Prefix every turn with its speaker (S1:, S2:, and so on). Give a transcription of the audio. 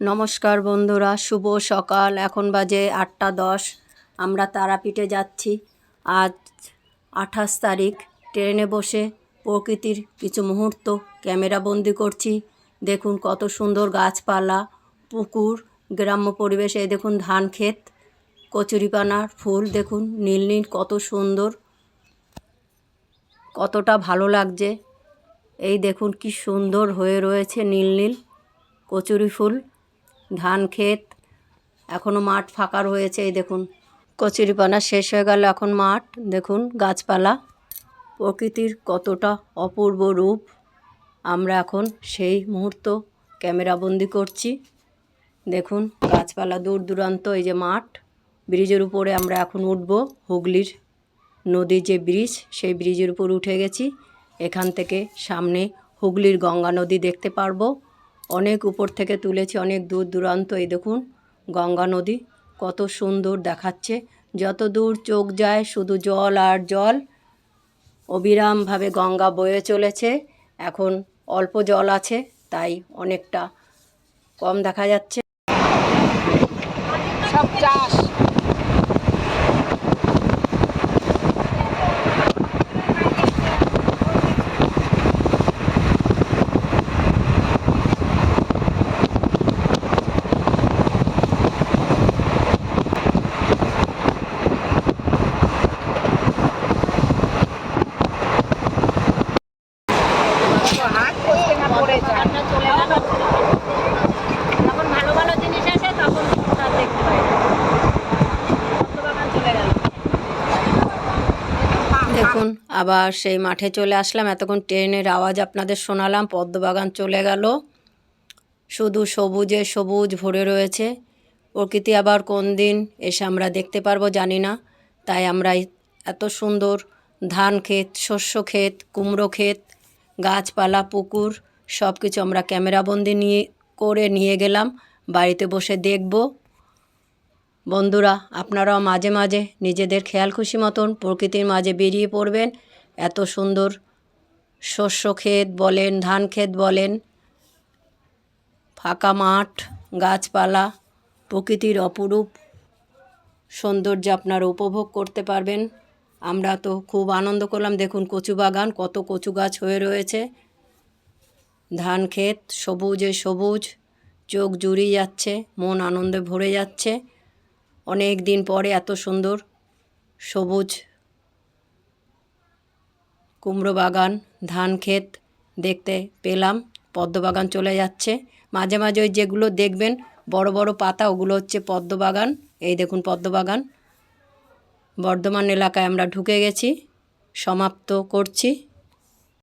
S1: নমস্কার বন্ধুরা, শুভ সকাল। এখন বাজে আটটা দশ। আমরা তারাপীঠে যাচ্ছি। আজ আঠাশ তারিখ। ট্রেনে বসে প্রকৃতির কিছু মুহূর্ত ক্যামেরা বন্দি করছি। দেখুন কত সুন্দর গাছপালা, পুকুর, গ্রাম্য পরিবেশে। এই দেখুন ধান ক্ষেত, কচুরিপানার ফুল দেখুন, নীল নীল, কত সুন্দর। কতটা ভালো লাগছে। এই দেখুন কি সুন্দর হয়ে রয়েছে নীল নীল কচুরি ফুল। ধান ক্ষেত এখনও মাঠ ফাঁকা রয়েছে, এই দেখুন। কচুরিপানা শেষ হয়ে গেল এখন মাঠ, দেখুন গাছপালা। প্রকৃতির কতটা অপূর্ব রূপ। আমরা এখন সেই মুহূর্ত ক্যামেরাবন্দি করছি। দেখুন গাছপালা দূর দূরান্ত, এই যে মাঠ। ব্রিজের উপরে আমরা এখন উঠব, হুগলির নদীর যে ব্রিজ, সেই ব্রিজের উপর উঠে গেছি। এখান থেকে সামনে হুগলির গঙ্গা নদী দেখতে পারব। অনেক উপর থেকে তুলেছি, অনেক দূর দূরান্ত। এই দেখুন, গঙ্গা নদী কত সুন্দর দেখাচ্ছে। যত দূর চোখ যায়, শুধু জল আর জল। অবিরামভাবে গঙ্গা বয়ে চলেছে। এখন অল্প জল আছে, তাই অনেকটা কম দেখা যাচ্ছে।
S2: সব চাষ
S1: দেখুন, আবার সেই মাঠে চলে আসলাম। এতক্ষণ ট্রেনের আওয়াজ আপনাদের শোনালাম, পদ্মবাগান চলে গেল। শুধু সবুজে সবুজ ভরে রয়েছে। প্রকৃতি আবার কোন দিন এসে আমরা দেখতে পারব জানি না। তাই আমরা এত সুন্দর ধান ক্ষেত, শস্য ক্ষেত, কুমড়ো ক্ষেত গাছপালা, পুকুর সব কিছু আমরা ক্যামেরাবন্দি নিয়ে, করে নিয়ে গেলাম। বাড়িতে বসে দেখব। বন্ধুরা, আপনারাও মাঝে মাঝে নিজেদের খেয়াল খুশি মতন প্রকৃতির মাঝে বেরিয়ে পড়বেন। এত সুন্দর শস্য ক্ষেত বলেন, ধান ক্ষেত বলেন, ফাঁকা মাঠ, গাছপালা, প্রকৃতির অপরূপ সৌন্দর্য আপনারা উপভোগ করতে পারবেন। আমরা তো খুব আনন্দ করলাম। দেখুন কচু বাগান, কত কচু গাছ হয়ে রয়েছে। ধান ক্ষেত, সবুজে সবুজ, চোখ জুড়িয়ে যাচ্ছে, মন আনন্দে ভরে যাচ্ছে। অনেক দিন পরে এত সুন্দর সবুজ কুমড়ো বাগান, ধান ক্ষেত দেখতে পেলাম, পদ্ম বাগান চলে যাচ্ছে। মাঝে মাঝে ওই যেগুলো দেখবেন, বড় বড় পাতা, ওগুলো হচ্ছে পদ্ম বাগান। এই দেখুন পদ্ম বাগান। বর্ধমান এলাকায় আমরা ঢুকে গেছি সমাপ্ত করছি।